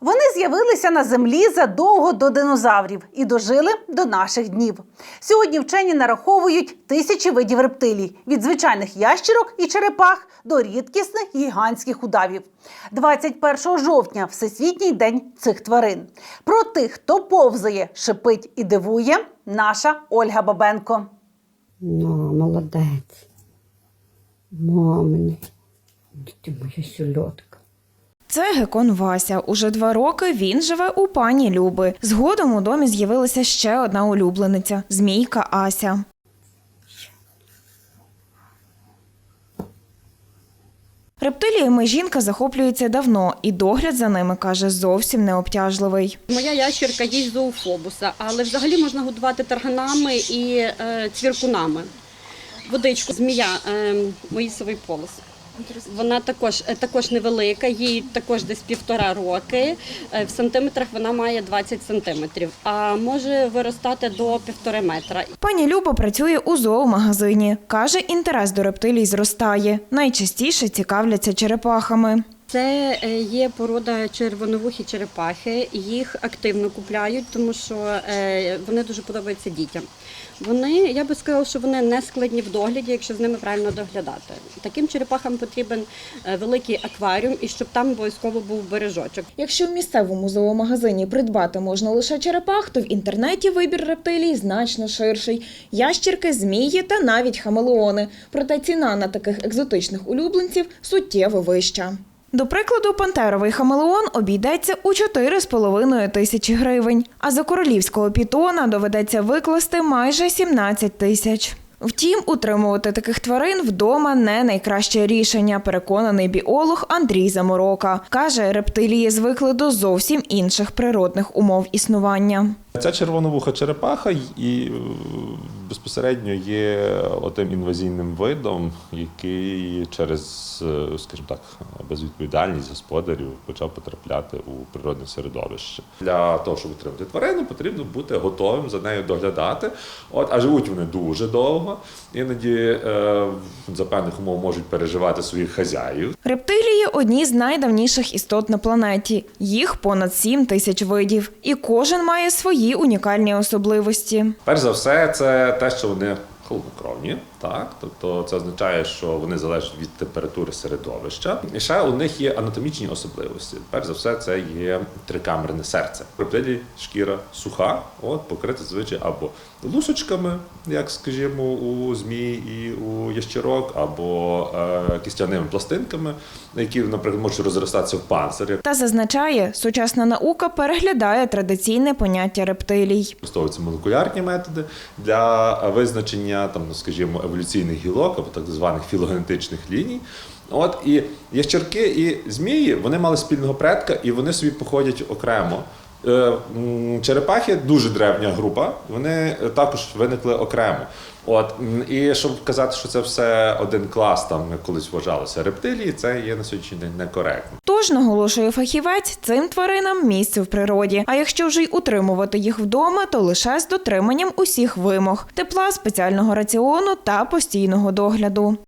Вони з'явилися на землі задовго до динозаврів і дожили до наших днів. Сьогодні вчені нараховують тисячі видів рептилій від звичайних ящерок і черепах до рідкісних гігантських удавів. 21 жовтня Всесвітній день цих тварин. Про тих, хто повзає, шипить і дивує, наша Ольга Бабенко. Ну, молодець. Мамине. Ти моя сільотка. Це гекон Вася. Уже два роки він живе у пані Люби. Згодом у домі з'явилася ще одна улюблениця змійка Ася. Рептиліями жінка захоплюється давно, і догляд за ними каже зовсім необтяжливий. Моя ящерка їсть зоофобуса, але взагалі можна годувати тарганами і е, цвіркунами. Водичку, змія, е, моїсовий полос. Вона також, е, також невелика, їй також десь півтора роки. Е, В сантиметрах вона має 20 сантиметрів, а може виростати до півтори метра. Пані Люба працює у зоомагазині. Каже, інтерес до рептилій зростає. Найчастіше цікавляться черепахами. Це е, є порода червоновухі черепахи. Їх активно купляють, тому що е, вони дуже подобаються дітям. Вони, я би сказала, що вони не складні в догляді, якщо з ними правильно доглядати. Таким черепахам потрібен е, великий акваріум і щоб там обов'язково був бережочок. Якщо в місцевому зоомагазині придбати можна лише черепах, то в інтернеті вибір рептилій значно ширший: ящірки, змії та навіть хамелеони. Проте ціна на таких екзотичних улюбленців суттєво вища. До прикладу, пантеровий хамелеон обійдеться у 4,5 тисячі гривень, а за королівського пітона доведеться викласти майже 17 тисяч. Втім, утримувати таких тварин вдома не найкраще рішення, переконаний біолог Андрій Заморока. Каже, рептилії звикли до зовсім інших природних умов існування. Ця червоновуха черепаха і е, безпосередньо є отим інвазійним видом, який через, е, скажімо так, безвідповідальність господарів почав потрапляти у природне середовище. Для того, щоб утримати тварину, потрібно бути готовим за нею доглядати. От, а живуть вони дуже довго. Іноді е, за певних умов можуть переживати своїх хазяїв. Рептилії одні з найдавніших істот на планеті. Їх понад 7 тисяч видів, і кожен має свої унікальні особливості. Перш за все, це те, що вони холоднокровні, так тобто це означає, що вони залежать від температури середовища. І ще у них є анатомічні особливості. Перш за все, це є трикамерне серце. В шкіра суха, от покрита звичай або лусочками, як скажімо, у змій і у ящерок, або е, кістяними пластинками, які, наприклад, можуть розростатися в панцирі. Та зазначає, сучасна наука переглядає традиційне поняття рептилій. Використовуються молекулярні методи для визначення там, ну, скажімо, еволюційних гілок або так званих філогенетичних ліній. От і ящерки і змії вони мали спільного предка, і вони собі походять окремо. Е, Черепахи дуже древня група, вони також виникли окремо. От і щоб казати, що це все один клас, там колись вважалося рептилії, це є на сьогоднішній день некоректно. Тож, наголошує фахівець, цим тваринам місце в природі. А якщо вже й утримувати їх вдома, то лише з дотриманням усіх вимог: тепла, спеціального раціону та постійного догляду.